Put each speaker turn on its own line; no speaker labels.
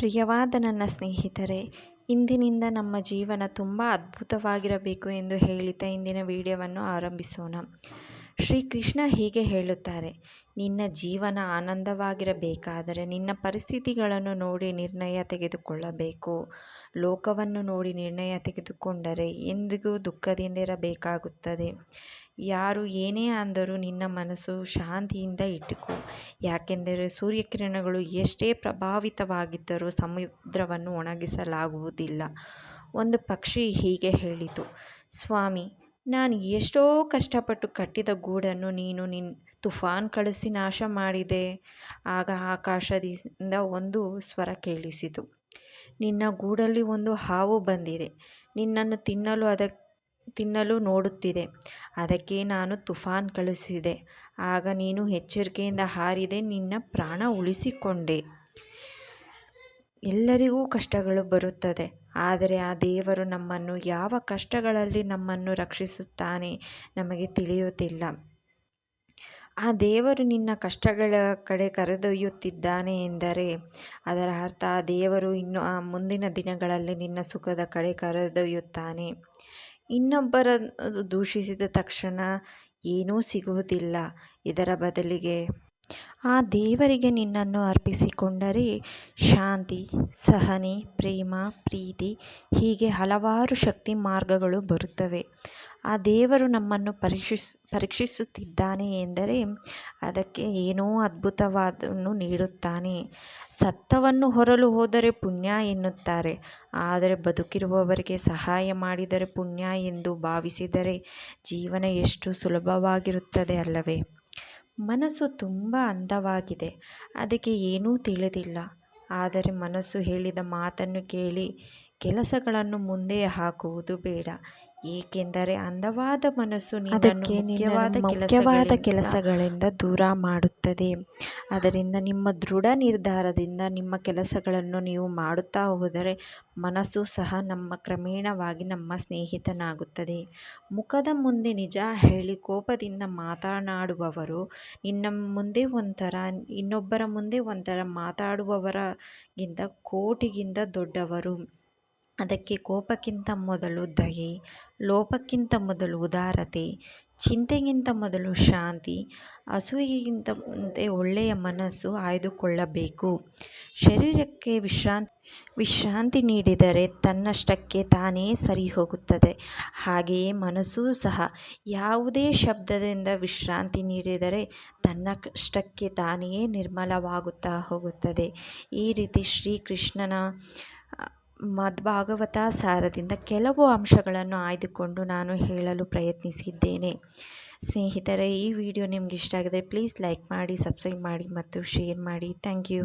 ಪ್ರಿಯವಾದ ನನ್ನ ಸ್ನೇಹಿತರೆ ಇಂದಿನಿಂದ ನಮ್ಮ ಜೀವನ ತುಂಬ ಅದ್ಭುತವಾಗಿರಬೇಕು ಎಂದು ಹೇಳುತ್ತಾ ಇಂದಿನ ವಿಡಿಯೋವನ್ನು ಆರಂಭಿಸೋಣ. ಶ್ರೀಕೃಷ್ಣ ಹೀಗೆ ಹೇಳುತ್ತಾರೆ, ನಿನ್ನ ಜೀವನ ಆನಂದವಾಗಿರಬೇಕಾದರೆ ನಿನ್ನ ಪರಿಸ್ಥಿತಿಗಳನ್ನು ನೋಡಿ ನಿರ್ಣಯ ತೆಗೆದುಕೊಳ್ಳಬೇಕು. ಲೋಕವನ್ನು ನೋಡಿ ನಿರ್ಣಯ ತೆಗೆದುಕೊಂಡರೆ ಎಂದಿಗೂ ದುಃಖದಿಂದಿರಬೇಕಾಗುತ್ತದೆ. ಯಾರು ಏನೇ ಅಂದರೂ ನಿನ್ನ ಮನಸ್ಸು ಶಾಂತಿಯಿಂದ ಇಟ್ಟುಕೋ. ಯಾಕೆಂದರೆ ಸೂರ್ಯಕಿರಣಗಳು ಎಷ್ಟೇ ಪ್ರಭಾವಿತವಾಗಿದ್ದರೂ ಸಮುದ್ರವನ್ನು ಒಣಗಿಸಲಾಗುವುದಿಲ್ಲ. ಒಂದು ಪಕ್ಷಿ ಹೀಗೆ ಹೇಳಿತು, ಸ್ವಾಮಿ ನಾನು ಎಷ್ಟೋ ಕಷ್ಟಪಟ್ಟು ಕಟ್ಟಿದ ಗೂಡನ್ನು ನೀನು ನಿನ್ ತುಫಾನ್ ಕಳಿಸಿ ನಾಶ ಮಾಡಿದೆ. ಆಗ ಆಕಾಶದಿಂದ ಒಂದು ಸ್ವರ ಕೇಳಿಸಿತು. ನಿನ್ನ ಗೂಡಲ್ಲಿ ಒಂದು ಹಾವು ಬಂದಿದೆ. ನಿನ್ನನ್ನು ತಿನ್ನಲು ಅದಕ್ಕೆ ತಿನ್ನಲು ನೋಡುತ್ತಿದೆ. ಅದಕ್ಕೆ ನಾನು ತುಫಾನ್ ಕಳಿಸಿದೆ. ಆಗ ನೀನು ಎಚ್ಚರಿಕೆಯಿಂದ ಹಾರಿದೆ. ನಿನ್ನ ಪ್ರಾಣ ಉಳಿಸಿಕೊಂಡೆ. ಎಲ್ಲರಿಗೂ ಕಷ್ಟಗಳು ಬರುತ್ತದೆ. ಆದರೆ ಆ ದೇವರು ನಮ್ಮನ್ನು ಯಾವ ಕಷ್ಟಗಳಲ್ಲಿ ನಮ್ಮನ್ನು ರಕ್ಷಿಸುತ್ತಾನೆ ನಮಗೆ ತಿಳಿಯುತ್ತಿಲ್ಲ ಆ ದೇವರು ನಿನ್ನ ಕಷ್ಟಗಳ ಕಡೆ ಕರೆದೊಯ್ಯುತ್ತಿದ್ದಾನೆ ಎಂದರೆ ಅದರ ಅರ್ಥ ಆ ದೇವರು ಇನ್ನು ಆ ಮುಂದಿನ ದಿನಗಳಲ್ಲಿ ನಿನ್ನ ಸುಖದ ಕಡೆ ಕರೆದೊಯ್ಯುತ್ತಾನೆ. ಇನ್ನೊಬ್ಬರ ದೂಷಿಸಿದ ತಕ್ಷಣ ಏನೂ ಸಿಗುವುದಿಲ್ಲ. ಇದರ ಬದಲಿಗೆ ಆ ದೇವರಿಗೆ ನಿನ್ನನ್ನು ಅರ್ಪಿಸಿಕೊಂಡರೆ ಶಾಂತಿ, ಸಹನೆ, ಪ್ರೇಮ, ಪ್ರೀತಿ, ಹೀಗೆ ಹಲವಾರು ಶಕ್ತಿ ಮಾರ್ಗಗಳು ಬರುತ್ತವೆ. ಆ ದೇವರು ನಮ್ಮನ್ನು ಪರೀಕ್ಷಿಸ್, ಪರೀಕ್ಷಿಸುತ್ತಿದ್ದಾನೆ ಎಂದರೆ ಅದಕ್ಕೆ ಏನೋ ಅದ್ಭುತವಾದನ್ನು ನೀಡುತ್ತಾನೆ. ಸತ್ತವನ್ನು ಹೊರಲು ಹೋದರೆ ಪುಣ್ಯ ಎನ್ನುತ್ತಾರೆ. ಆದರೆ ಬದುಕಿರುವವರಿಗೆ ಸಹಾಯ ಮಾಡಿದರೆ ಪುಣ್ಯ ಎಂದು ಭಾವಿಸಿದರೆ ಜೀವನ ಎಷ್ಟು ಸುಲಭವಾಗಿರುತ್ತದೆ ಅಲ್ಲವೇ? ಮನಸ್ಸು ತುಂಬ ಅಂದವಾಗಿದೆ. ಅದಕ್ಕೆ ಏನೂ ತಿಳಿದಿಲ್ಲ. ಆದರೆ ಮನಸ್ಸು ಹೇಳಿದ ಮಾತನ್ನು ಕೇಳಿ ಕೆಲಸಗಳನ್ನು ಮುಂದೆ ಹಾಕುವುದು ಬೇಡ. ಏಕೆಂದರೆ ಅಂದವಾದ ಮನಸ್ಸು ಅದಕ್ಕೆ ನಿಜವಾದ ಮುಖ್ಯವಾದ ಕೆಲಸಗಳಿಂದ ದೂರ ಮಾಡುತ್ತದೆ. ಅದರಿಂದ ನಿಮ್ಮ ದೃಢ ನಿರ್ಧಾರದಿಂದ ನಿಮ್ಮ ಕೆಲಸಗಳನ್ನು ನೀವು ಮಾಡುತ್ತಾ ಹೋದರೆ ಮನಸ್ಸು ಸಹ ನಮ್ಮ ಕ್ರಮೇಣವಾಗಿ ನಮ್ಮ ಸ್ನೇಹಿತನಾಗುತ್ತದೆ. ಮುಖದ ಮುಂದೆ ನಿಜ ಹೇಳಿ ಕೋಪದಿಂದ ಮಾತನಾಡುವವರು ನಿನ್ನ ಮುಂದೆ ಒಂಥರ ಇನ್ನೊಬ್ಬರ ಮುಂದೆ ಒಂಥರ ಮಾತಾಡುವವರಗಿಂತ ಕೋಟಿಗಿಂತ ದೊಡ್ಡವರು. ಅದಕ್ಕೆ ಕೋಪಕ್ಕಿಂತ ಮೊದಲು ದಯೆ, ಲೋಪಕ್ಕಿಂತ ಮೊದಲು ಉದಾರತೆ, ಚಿಂತೆಗಿಂತ ಮೊದಲು ಶಾಂತಿ, ಅಸೂಯೆಗಿಂತ ಮುಂದೆ ಒಳ್ಳೆಯ ಮನಸ್ಸು ಆಯ್ದುಕೊಳ್ಳಬೇಕು. ಶರೀರಕ್ಕೆ ವಿಶ್ರಾಂತಿ ವಿಶ್ರಾಂತಿ ನೀಡಿದರೆ ತನ್ನಷ್ಟಕ್ಕೆ ತಾನೇ ಸರಿ ಹೋಗುತ್ತದೆ ಹಾಗೆಯೇ ಮನಸ್ಸೂ ಸಹ ಯಾವುದೇ ಶಬ್ದದಿಂದ ವಿಶ್ರಾಂತಿ ನೀಡಿದರೆ ತನ್ನಷ್ಟಕ್ಕೆ ತಾನೇ ನಿರ್ಮಲವಾಗುತ್ತಾ ಹೋಗುತ್ತದೆ. ಈ ರೀತಿ ಶ್ರೀಕೃಷ್ಣನ ಮದ್ಭಾಗವತ ಸಾರದಿಂದ ಕೆಲವು ಅಂಶಗಳನ್ನು ಆಯ್ದುಕೊಂಡು ನಾನು ಹೇಳಲು ಪ್ರಯತ್ನಿಸಿದ್ದೇನೆ. ಸ್ನೇಹಿತರೆ, ಈ ವಿಡಿಯೋ ನಿಮ್ಗೆ ಇಷ್ಟ ಪ್ಲೀಸ್ ಲೈಕ್ ಮಾಡಿ, ಸಬ್ಸ್ಕ್ರೈಬ್ ಮಾಡಿ ಮತ್ತು ಶೇರ್ ಮಾಡಿ. Thank you.